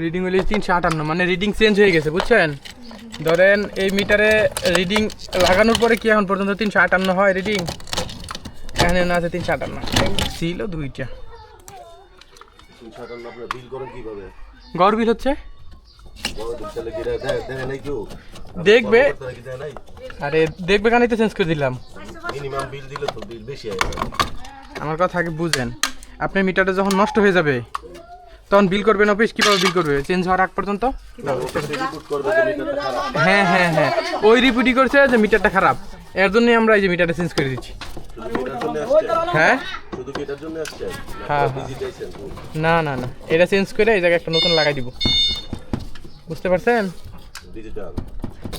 Reading হলে তিনশো আটান্ন মানে রিডিং চেঞ্জ হয়ে গেছে বুঝছেন? ধরেন এই মিটারে রিডিং লাগানোর পরে কি এখন পর্যন্ত তিনশো আটান্ন হয় রিডিং এখানে না আছে তিনশো আটান্ন ছিল দুইটা। গড় বিল হচ্ছে? দেখবে। আরে দেখবে কানেই তো চেঞ্জ করে দিলাম। মিনিমাম বিল দিলে তো বিল বেশি আমার কথা আগে বুঝেন। আপনার মিটারটা যখন নষ্ট হয়ে যাবে তখন বিল করবেন অফিস কীভাবে বিল করবে? চেঞ্জ হওয়ার আগ পর্যন্ত? হ্যাঁ হ্যাঁ হ্যাঁ। ওই রিপোর্টই করছে যে মিটারটা খারাপ। এর জন্যই আমরা এই যে মিটারটা চেঞ্জ করে দিচ্ছি। জন্য হ্যাঁ জন্য আসছে হ্যাঁ, না না না। এটা চেঞ্জ করে এই জায়গায় একটা নতুন লাগাই দিব। বুঝতে পারছেন?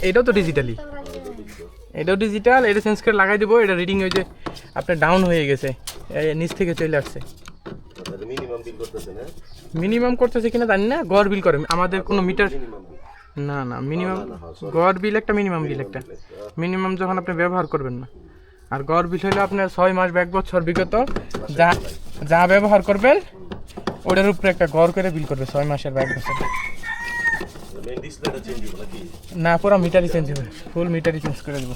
এটাও তো ডিজিটালি এটাও ডিজিটাল এটা চেঞ্জ করে লাগাই দিব। এটা রিডিং ওই যে আপনার ডাউন হয়ে গেছে। নিচ থেকে চলে আসছে। মিনিমাম বিল করতেছেন হ্যাঁ? মিনিমাম করতেছে কিনা জানি না গড় বিল করে। আমাদের কোনো মিটার না না মিনিমাম গড় বিল একটা মিনিমাম বিল একটা। মিনিমাম যখন আপনি ব্যবহার করবেন না। আর গড় বিল হলে আপনার ছয় মাস বা এক বছর বিগত। যা যা ব্যবহার করবেন ওটার উপরে একটা গড় করে বিল করবে ছয় মাসের বা এক বছর। না পুরো মিটারই চেঞ্জ হবে ফুল মিটারই চেঞ্জ করে দেবো।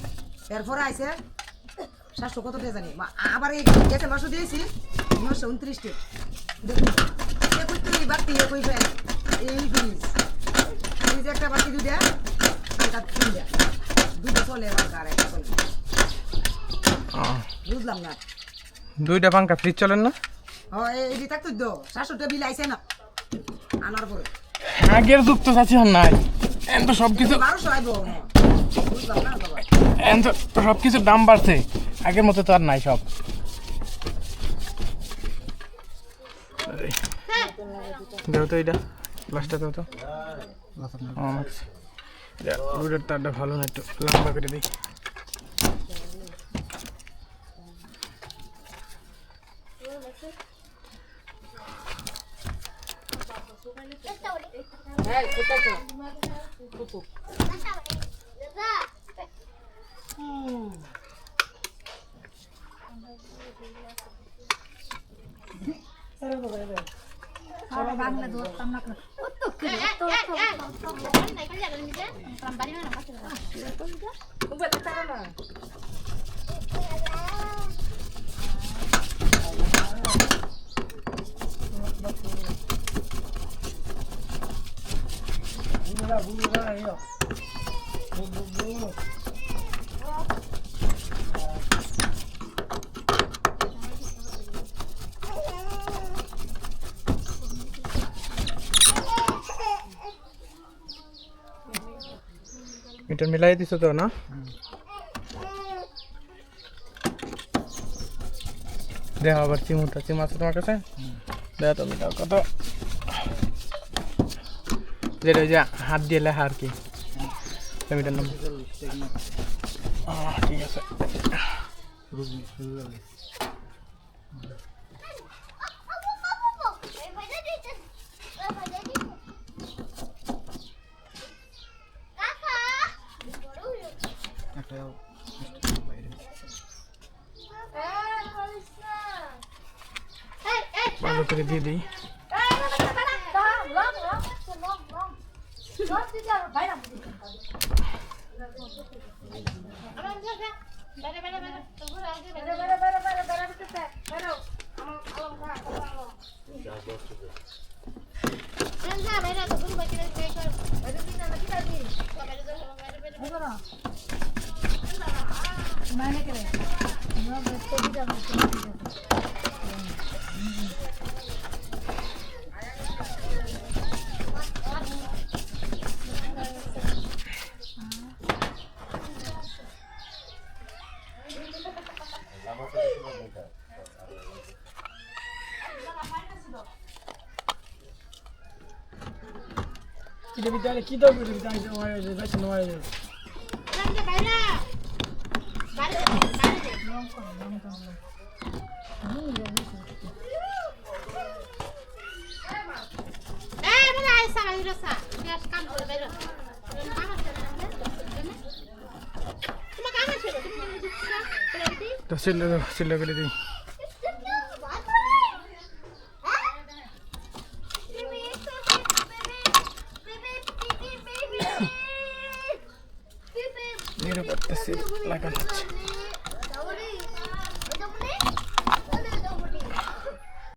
এরপরে আইছে সাতশো কত টাকা জানি? আবার এই গেছে মাসও দিয়েছি নশো উনত্রিশটি। দেখুন তুই বাড়তি একুশ এই ফ্রিজ ফ্রিজ একটা বাড়তি দুইটা এটা তিনটা দুটো চলে আর একটা চলে বুঝলাম না। দুইটা পাঙ্কা ফ্রিজ চলেন না? ও এই থাকতো তো সাতশোটা বিল আইছে না আনার পরে। আগের যুগ তো আর নাই। এখন তো সব কিছু বারোশো আইব সব কিছুর দাম বাড়ছে। আগের মতো তো আর নাই সব। দেও তো এটা গ্লাসটা দাও তো। এটা রুটের তারটা ভালো না একটু লম্বা করে দিই। Ini lah bulu lah. Meter মিলাই দিছো তো না দেখো আবার চিমুটা চিম আছে তোমার কাছে দেখো তো মিটার কত যেটা ওই যে হাত দিয়ে লেখা আর কি ওই মিটার নাম আহ, ঠিক আছে একটা বাজার থেকে দিয়ে দিই Thank you. Ele me dá aqui, dá, ele me dá, não vai, vai, não vai. Vai, vai, vai. দাও সিলে করে দিই করতেছি লাগানো হচ্ছে